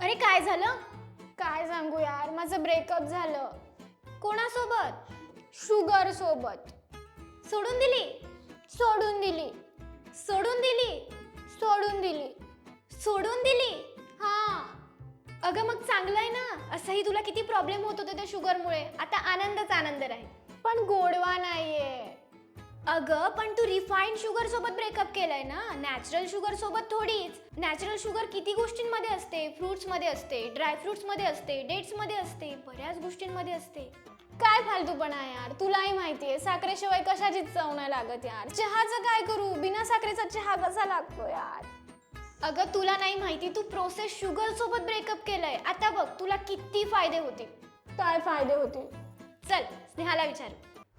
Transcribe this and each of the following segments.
अरे काय झालं? काय सांगू यार माझं ब्रेकअप झालं. कोणासोबत? शुगर सोबत. सोडून दिली? सोडून दिली. सोडून दिली? सोडून दिली. सोडून दिली? हा. अगं मग चांगलं आहे ना? असंही तुला किती प्रॉब्लेम होत होते त्या शुगरमुळे आता आनंदच आनंद राहील. पण गोडवा नाहीये. अगं पण तू रिफाईंड शुगर सोबत ब्रेकअप केलंय ना? नॅचरल शुगर सोबत थोडीच. नॅचरल शुगर किती गोष्टींमध्ये असते? फ्रुट्समध्ये असते ड्रायफ्रुट्समध्ये असते डेट्समध्ये असते बऱ्याच गोष्टींमध्ये असते. काय फालतूपणा यार? तुलाही माहितीये साखरेशिवाय कशाचीच चव नाही लागत यार. चहाचं काय करू? बिना साखरेचा चहा कसा लागतो यार? अगं तुला नाही माहिती तू प्रोसेस शुगर सोबत ब्रेकअप केलंय. आता बघ तुला किती फायदे होतील? काय फायदे होतील? चल स्नेहाला विचार.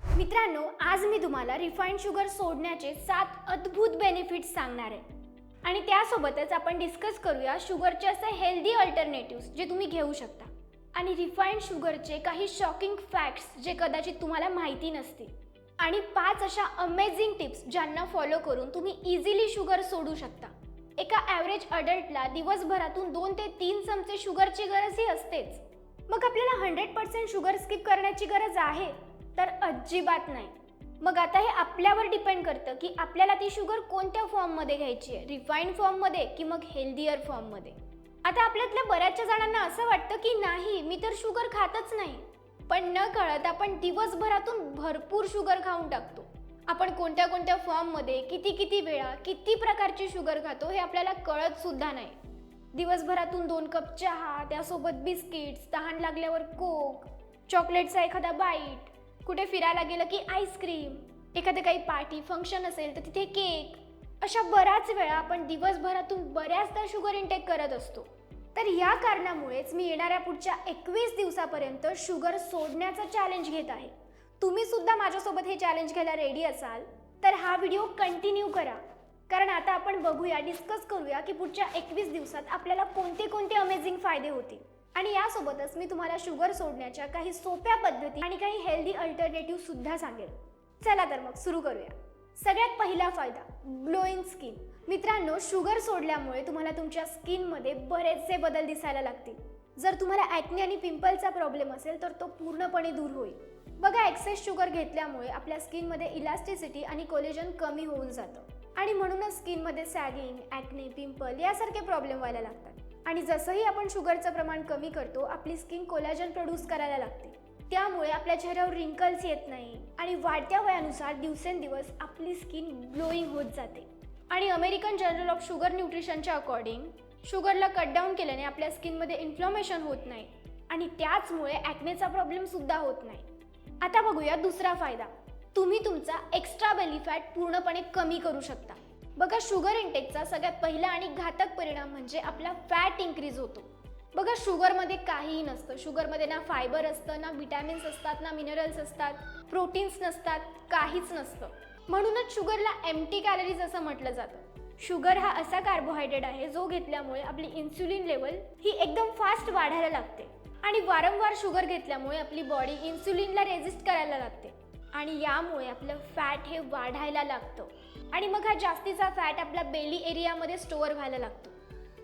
मित्रांनो आज मी तुम्हाला रिफाईंड शुगर सोडण्याचे सात अद्भुत बेनिफिट्स सांगणार आहे. आणि त्यासोबतच आपण डिस्कस करूया शुगरचे असे हेल्दी अल्टरनेटिव्ह जे तुम्ही घेऊ शकता. आणि रिफाईंड शुगरचे काही शॉकिंग फॅक्ट्स जे कदाचित तुम्हाला माहिती नसतील. आणि पाच अशा अमेझिंग टिप्स ज्यांना फॉलो करून तुम्ही इझिली शुगर सोडू शकता. एका ॲव्हरेज अडल्टला दिवसभरातून दोन ते तीन चमचे शुगरची गरजही असतेच. मग आपल्याला हंड्रेड पर्सेंट शुगर स्किप करण्याची गरज आहे? तर अजिबात नाही. मग आता हे आपल्यावर डिपेंड करतं की आपल्याला ती शुगर कोणत्या फॉर्ममध्ये घ्यायची आहे? रिफाईंड फॉर्ममध्ये की मग हेल्दियर फॉर्ममध्ये आता आपल्यातल्या बऱ्याचशा जणांना असं वाटतं की नाही मी तर शुगर खातच नाही. पण न कळत आपण दिवसभरातून भरपूर शुगर खाऊन टाकतो. आपण कोणत्या कोणत्या फॉर्ममध्ये किती किती वेळा किती प्रकारची शुगर खातो हे आपल्याला कळत सुद्धा नाही. दिवसभरातून दोन कप चहा त्यासोबत बिस्किट्स तहान लागल्यावर कोक चॉकलेटचा एखादा बाईट कुठे फिरायला गेलं की आईस्क्रीम एखादं काही पार्टी फंक्शन असेल तर तिथे केक. अशा बऱ्याच वेळा आपण दिवसभरातून बऱ्याचदा शुगर इंटेक करत असतो. तर या कारणामुळेच मी येणाऱ्या पुढच्या एकवीस दिवसापर्यंत शुगर सोडण्याचा चॅलेंज घेत आहे. तुम्ही सुद्धा माझ्यासोबत हे चॅलेंज घ्यायला रेडी असाल तर हा व्हिडिओ कंटिन्यू करा. कारण आता आपण बघूया डिस्कस करूया की पुढच्या एकवीस दिवसात आपल्याला कोणते कोणते अमेझिंग फायदे होतील. आणि यासोबतच मी तुम्हाला शुगर सोडण्याच्या काही सोप्या पद्धती आणि काही हेल्दी अल्टरनेटिव्ह सुद्धा सांगेल. चला तर मग सुरू करूया. सगळ्यात पहिला फायदा ग्लोईंग स्किन मित्रांनो शुगर सोडल्यामुळे तुम्हाला तुमच्या स्किनमध्ये बरेचसे बदल दिसायला लागतील. जर तुम्हाला ॲक्ने आणि पिंपलचा प्रॉब्लेम असेल तर तो पूर्णपणे दूर होईल. बघा एक्सेस शुगर घेतल्यामुळे आपल्या स्किनमध्ये इलास्टिसिटी आणि कोलेजन कमी होऊन जातं. आणि म्हणूनच स्किनमध्ये सॅगिंग ॲक्ने पिंपल यासारखे प्रॉब्लेम व्हायला लागतात. आणि जसंही आपण शुगरचं प्रमाण कमी करतो आपली स्किन कोलॅजन प्रोड्यूस करायला लागते. त्यामुळे आपल्या चेहऱ्यावर रिंकल्स येत नाही आणि वाढत्या वयानुसार दिवसेंदिवस आपली स्किन ग्लोईंग होत जाते. आणि अमेरिकन जर्नल ऑफ शुगर न्यूट्रिशनच्या अकॉर्डिंग शुगरला कट डाऊन केल्याने आपल्या स्किनमध्ये इन्फ्लॉमेशन होत नाही आणि त्याचमुळे ॲक्नेचा प्रॉब्लेमसुद्धा होत नाही. आता बघूया दुसरा फायदा. तुम्ही तुमचा एक्स्ट्रा बेली फॅट पूर्णपणे कमी करू शकता. बघा शुगर इंटेकचा सगळ्यात पहिला आणि घातक परिणाम म्हणजे आपला फॅट इन्क्रीज होतो. बघा शुगरमध्ये काहीही नसतं. शुगरमध्ये ना फायबर असतं ना विटॅमिन्स असतात ना मिनरल्स असतात. प्रोटीन्स नसतात काहीच नसतं. म्हणूनच शुगरला एमटी कॅलरीज असं म्हटलं जातं. शुगर हा असा कार्बोहायड्रेट आहे जो घेतल्यामुळे आपली इन्सुलिन लेवल ही एकदम फास्ट वाढायला लागते. आणि वारंवार शुगर घेतल्यामुळे आपली बॉडी इन्सुलिनला रेजिस्ट करायला लागते. आणि यामुळे आपलं फॅट हे वाढायला लागतं. आणि मग हा जास्तीचा फॅट आपल्या बेली एरियामध्ये स्टोअर व्हायला लागतो.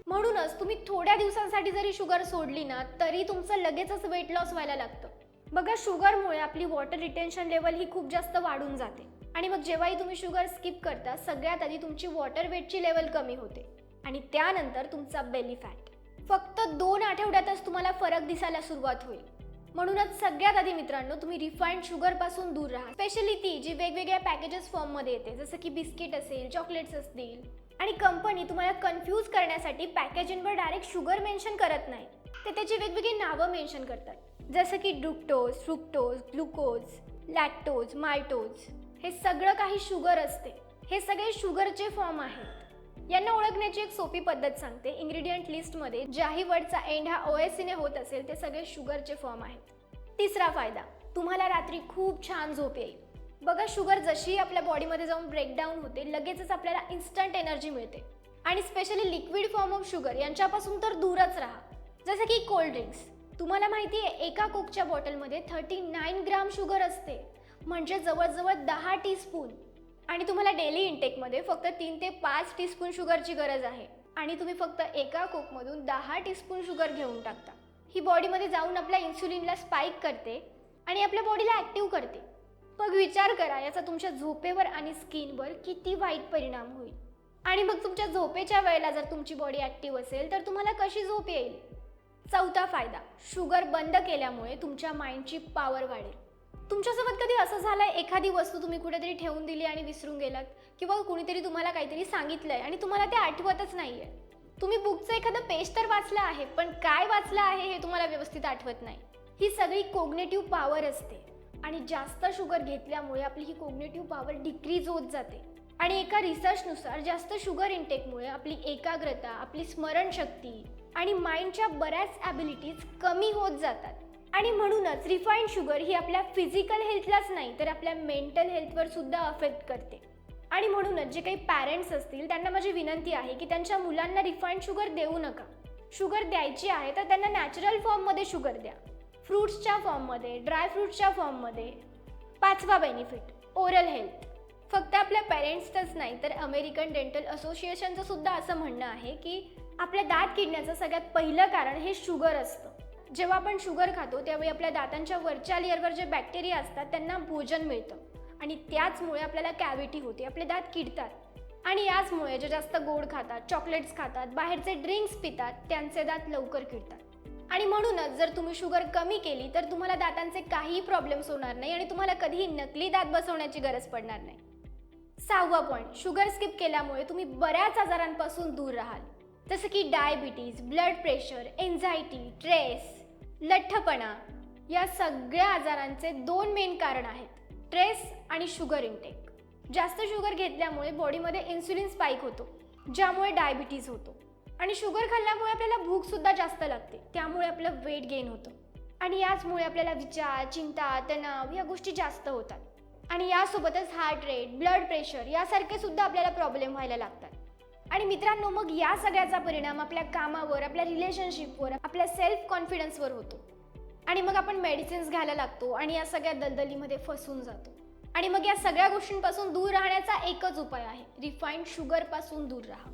म्हणूनच तुम्ही थोड्या दिवसांसाठी जरी शुगर सोडली ना तरी तुमचं लगेचच वेट लॉस व्हायला लागतं. बघा शुगरमुळे आपली वॉटर रिटेन्शन लेवल ही खूप जास्त वाढून जाते. आणि मग जेव्हाही तुम्ही शुगर स्किप करता सगळ्यात आधी तुमची वॉटर वेटची लेवल कमी होते. आणि त्यानंतर तुमचा बेली फॅट फक्त दोन आठवड्यातच तुम्हाला फरक दिसायला सुरुवात होईल. म्हणूनच सगळ्यात आधी मित्रांनो तुम्ही रिफाईंड शुगरपासून दूर राहा. स्पेशली ती जी वेगवेगळ्या पॅकेजेस फॉर्ममध्ये येते जसं की बिस्किट असेल चॉकलेट्स असतील. आणि कंपनी तुम्हाला कन्फ्यूज करण्यासाठी पॅकेजिंगवर डायरेक्ट शुगर मेन्शन करत नाही. ते त्याची वेगवेगळी नावं मेन्शन करतात. जसं की डुक्टोज फ्रुक्टोज ग्लुकोज लॅक्टोज मायटोज हे सगळं काही शुगर असते. हे सगळे शुगरचे फॉर्म आहेत. यांना ओळखण्याची एक सोपी पद्धत सांगते. इंग्रेडियंट लिस्टमध्ये ज्याही वर्डचा एंड हा ओएसीने होत असेल ते सगळे शुगरचे फॉर्म आहेत. तिसरा फायदा तुम्हाला रात्री खूप छान झोप येईल. बघा शुगर जशी आपल्या बॉडीमध्ये जाऊन ब्रेकडाऊन होते लगेचच आपल्याला इन्स्टंट एनर्जी मिळते. आणि specially liquid form of sugar यांच्यापासून तर दूरच राहा. जसं की कोल्ड ड्रिंक्स तुम्हाला माहिती आहे एका कोकच्या बॉटलमध्ये थर्टी नाईन ग्राम शुगर असते. म्हणजे जवळजवळ दहा टीस्पून आणि तुम्हाला डेली इंटेकमध्ये फक्त तीन ते पाच टीस्पून शुगरची गरज आहे. आणि तुम्ही फक्त एका कोकमधून दहा टीस्पून शुगर घेऊन टाकता. ही बॉडीमध्ये जाऊन आपल्या इन्सुलिनला स्पाईक करते आणि आपल्या बॉडीला ॲक्टिव्ह करते. मग विचार करा याचा तुमच्या झोपेवर आणि स्किनवर किती वाईट परिणाम होईल. आणि मग तुमच्या झोपेच्या वेळेला जर तुमची बॉडी ॲक्टिव्ह असेल तर तुम्हाला कशी झोप येईल? चौथा फायदा शुगर बंद केल्यामुळे तुमच्या माइंडची पॉवर वाढेल. तुमच्यासोबत कधी असं झालंय? एखादी वस्तू तुम्ही कुठेतरी ठेवून दिली आणि विसरून गेलात? किंवा कुणीतरी तुम्हाला काहीतरी सांगितलंय आणि तुम्हाला ते आठवतच नाहीये? तुम्ही बुकचं एखादं पेज तर वाचलं आहे पण काय वाचलं आहे हे तुम्हाला व्यवस्थित आठवत नाही. ही सगळी कोग्नेटिव्ह पॉवर असते. आणि जास्त शुगर घेतल्यामुळे आपली ही कोग्नेटिव्ह पॉवर डिक्रीज होत जाते. आणि एका रिसर्चनुसार जास्त शुगर इंटेकमुळे आपली एकाग्रता आपली स्मरणशक्ती आणि माइंडच्या बऱ्याच ॲबिलिटीज कमी होत जातात. आणि म्हणूनच रिफाईंड शुगर ही आपल्या फिजिकल हेल्थलाच नाही तर आपल्या मेंटल हेल्थवर सुद्धा अफेक्ट करते. आणि म्हणूनच जे काही पॅरेंट्स असतील त्यांना माझी विनंती आहे की त्यांच्या मुलांना रिफाईंड शुगर देऊ नका. शुगर द्यायची आहे तर त्यांना नॅचरल फॉर्ममध्ये शुगर द्या. फ्रूट्सच्या फॉर्ममध्ये ड्रायफ्रूट्सच्या फॉर्ममध्ये पाचवा बेनिफिट ओरल हेल्थ फक्त आपल्या पेरेंट्सचंच नाही तर अमेरिकन डेंटल असोसिएशनचं सुद्धा असं म्हणणं आहे की आपल्या दात किडण्याचं सगळ्यात पहिलं कारण हे शुगर असतं. जेव्हा आपण शुगर खातो त्यावेळी आपल्या दातांच्या वरच्या लेअरवर जे बॅक्टेरिया असतात त्यांना भोजन मिळतं. आणि त्याचमुळे आपल्याला कॅव्हिटी होते आपले दात किडतात. आणि याचमुळे जे जास्त गोड खातात चॉकलेट्स खातात बाहेरचे ड्रिंक्स पितात त्यांचे दात लवकर किडतात. आणि म्हणूनच जर तुम्ही शुगर कमी केली तर तुम्हाला दातांचे काही प्रॉब्लेम्स होणार नाही आणि तुम्हाला कधीही नकली दात बसवण्याची गरज पडणार नाही. सहावा पॉईंट शुगर स्किप केल्यामुळे तुम्ही बऱ्याच आजारांपासून दूर राहाल. जसं की diabetes blood pressure anxiety stress लठ्ठपणा या सगळ्या आजारांचे दोन मेन कारण आहेत. स्ट्रेस आणि शुगर इंटेक जास्त शुगर घेतल्यामुळे बॉडीमध्ये इन्सुलिन स्पाईक होतो ज्यामुळे डायबिटीज होतो. आणि शुगर खाल्ल्यामुळे आपल्याला भूकसुद्धा जास्त लागते त्यामुळे आपलं वेट गेन होतं. आणि याचमुळे आपल्याला विचार चिंता तणाव या गोष्टी जास्त होतात. आणि यासोबतच हार्ट रेट ब्लड प्रेशर यासारखे सुद्धा आपल्याला प्रॉब्लेम व्हायला लागतात. आणि मित्रांनो मग या सगळ्याचा परिणाम आपल्या कामावर आपल्या रिलेशनशिपवर आपल्या सेल्फ कॉन्फिडन्सवर होतो. आणि मग आपण मेडिसिन्स घ्यायला लागतो आणि या सगळ्या दलदलीमध्ये फसून जातो. आणि मग या सगळ्या गोष्टींपासून दूर राहण्याचा एकच उपाय आहे. रिफाईंड शुगरपासून दूर राहा.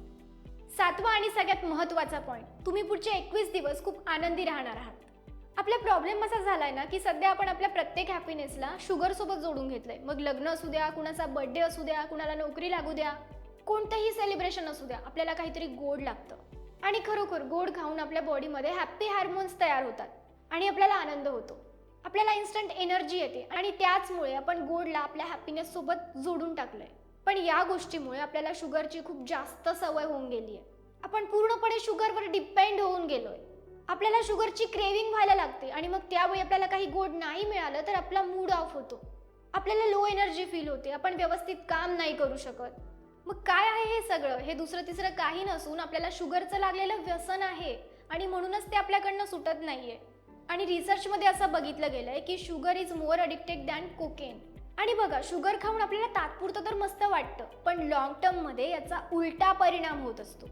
सातवा आणि सगळ्यात महत्त्वाचा पॉईंट तुम्ही पुढचे एकवीस दिवस खूप आनंदी राहणार आहात. आपला प्रॉब्लेम असा झालाय ना की सध्या आपण आपल्या प्रत्येक हॅपीनेसला शुगर सोबत जोडून घेतलंय. मग लग्न असू द्या कुणाचा बर्थडे असू द्या कुणाला नोकरी लागू द्या. कोणतंही सेलिब्रेशन असू द्या आपल्याला काहीतरी गोड लागतं. आणि खरोखर गोड खाऊन आपल्या बॉडीमध्ये हॅप्पी हार्मोन्स तयार होतात आणि आपल्याला आनंद होतो. आपल्याला इन्स्टंट एनर्जी येते आणि त्याचमुळे आपण गोडला आपल्या हॅपीनेस सोबत जोडून टाकलंय. पण या गोष्टीमुळे आपल्याला शुगरची खूप जास्त सवय होऊन गेली आहे आपण पूर्णपणे शुगरवर डिपेंड होऊन गेलोय. आपल्याला शुगरची क्रेविंग व्हायला लागते आणि मग त्यावेळी आपल्याला काही गोड नाही मिळालं तर आपला मूड ऑफ होतो. आपल्याला लो एनर्जी फील होते आपण व्यवस्थित काम नाही करू शकत. मग काय आहे हे सगळं? हे दुसरं तिसरं काही नसून आपल्याला शुगरचं लागलेलं व्यसन आहे आणि म्हणूनच ते आपल्याकडनं सुटत नाहीये. आणि रिसर्चमध्ये असं बघितलं गेलंय की sugar is more addicted than cocaine आणि बघा शुगर खाऊन आपल्याला तात्पुरतं तर मस्त वाटतं पण लॉंग टर्ममध्ये याचा उलटा परिणाम होत असतो.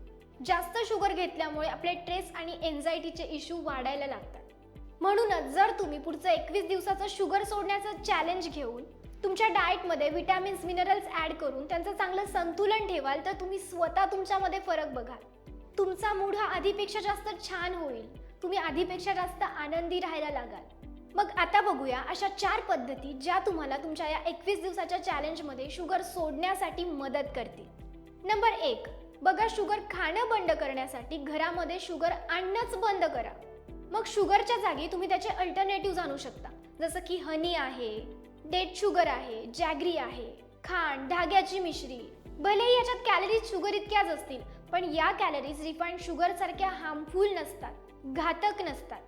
जास्त शुगर घेतल्यामुळे आपले स्ट्रेस आणि एन्झायटीचे इश्यू वाढायला लागतात. म्हणूनच जर तुम्ही पुढचं एकवीस दिवसाचं शुगर सोडण्याचं चॅलेंज घेऊन तुमच्या डाएटमध्ये विटॅमिन्स मिनरल्स ॲड करून त्यांचं चांगलं संतुलन ठेवाल तर तुम्ही स्वतः तुमच्यामध्ये फरक बघाल तुमचा मूड हा आधीपेक्षा जास्त छान होईल. तुम्ही आधीपेक्षा जास्त आनंदी राहायला लागाल. मग आता बघूया अशा चार पद्धती ज्या तुम्हाला तुमच्या या एकवीस दिवसाच्या चॅलेंजमध्ये शुगर सोडण्यासाठी मदत करतील. नंबर एक बघा शुगर खाणं बंद करण्यासाठी घरामध्ये शुगर आणणंच बंद करा. मग शुगरच्या जागी तुम्ही त्याचे अल्टरनेटिव्ह आणू शकता. जसं की हनी आहे डेट शुगर आहे जॅगरी आहे खांड धाग्याची मिश्री. भलेही याच्यात कॅलरीज शुगर इतक्याच असतील पण या कॅलरीज रिफाईंड शुगर सारख्या हार्मफुल नसतात घातक नसतात.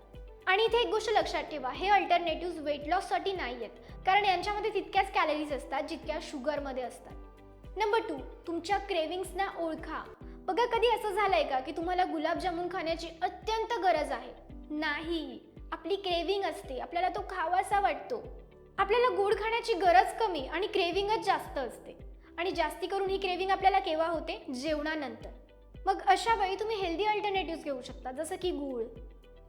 आणि इथे एक गोष्ट लक्षात ठेवा हे अल्टरनेटिव्ह वेट लॉससाठी नाही आहेत कारण यांच्यामध्ये तितक्याच कॅलरीज असतात जितक्या शुगरमध्ये असतात. नंबर टू तुमच्या क्रेविंग्सना ओळखा. बघा कधी असं झालंय का की तुम्हाला गुलाबजामुन खाण्याची अत्यंत गरज आहे? नाही. आपली क्रेविंग असते आपल्याला तो खावासा वाटतो. आपल्याला गोड खाण्याची गरज कमी आणि क्रेविंगच जास्त असते. आणि जास्ती करून ही क्रेविंग आपल्याला केव्हा होते? जेवणानंतर. मग अशा वेळी तुम्ही हेल्दी अल्टरनेटिव्ह घेऊ शकता जसं की गूळ.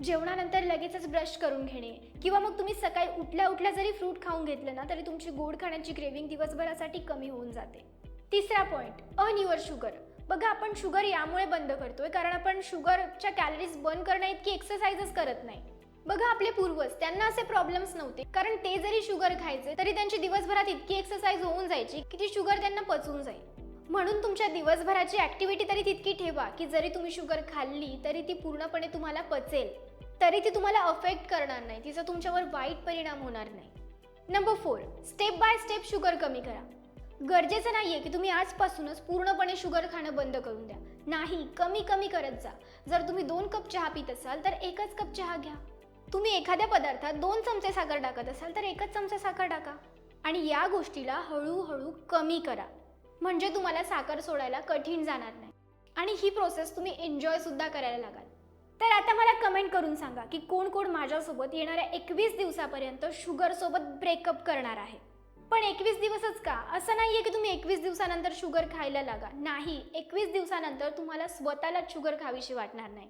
जेवणानंतर लगेचच ब्रश करून घेणे. किंवा मग तुम्ही सकाळी उठल्या उठल्या जरी फ्रूट खाऊन घेतलं ना तरी तुमची गोड खाण्याची क्रेविंग दिवसभरासाठी कमी होऊन जाते. तिसरा पॉईंट अन युअर शुगर बघा आपण शुगर यामुळे बंद करतोय कारण आपण शुगरच्या कॅलरीज बंद करण्या इतकी एक्सरसाइजच करत नाही. बघा आपले पूर्वज त्यांना असे प्रॉब्लेम्स नव्हते. कारण ते जरी शुगर खायचे तरी त्यांची दिवसभरात इतकी एक्सरसाइज होऊन जायची की ती शुगर त्यांना पचून जाईल. म्हणून तुमच्या दिवसभराची ऍक्टिव्हिटी तरी तितकी ठेवा की जरी तुम्ही शुगर खाल्ली तरी ती पूर्णपणे तुम्हाला पचेल. तरी ती तुम्हाला अफेक्ट करणार नाही. तिचा तुमच्यावर वाईट परिणाम होणार नाही. Number four step by step sugar कमी करा. गरजेचं नाही आहे की तुम्ही आजपासूनच पूर्णपणे शुगर खाणं बंद करून द्या. नाही कमी कमी करत जा. जर तुम्ही दोन कप चहा पित असाल तर एकच कप चहा घ्या. तुम्ही एखाद्या पदार्थात दोन चमचे साखर टाकत असाल तर एकच चमचा साखर टाका. आणि या गोष्टीला हळूहळू कमी करा. म्हणजे तुम्हाला साखर सोडायला कठीण जाणार नाही. आणि ही प्रोसेस तुम्ही एन्जॉय सुद्धा करायला लागाल. तर आता मला कमेंट करून सांगा की कोण कोण माझ्यासोबत येणाऱ्या एकवीस दिवसापर्यंत शुगरसोबत ब्रेकअप करणार आहे. पण एकवीस दिवसच का? असं नाही आहे की तुम्ही एकवीस दिवसानंतर शुगर खायला लागा. नाही एकवीस दिवसानंतर तुम्हाला स्वतःलाच शुगर खावीशी वाटणार नाही.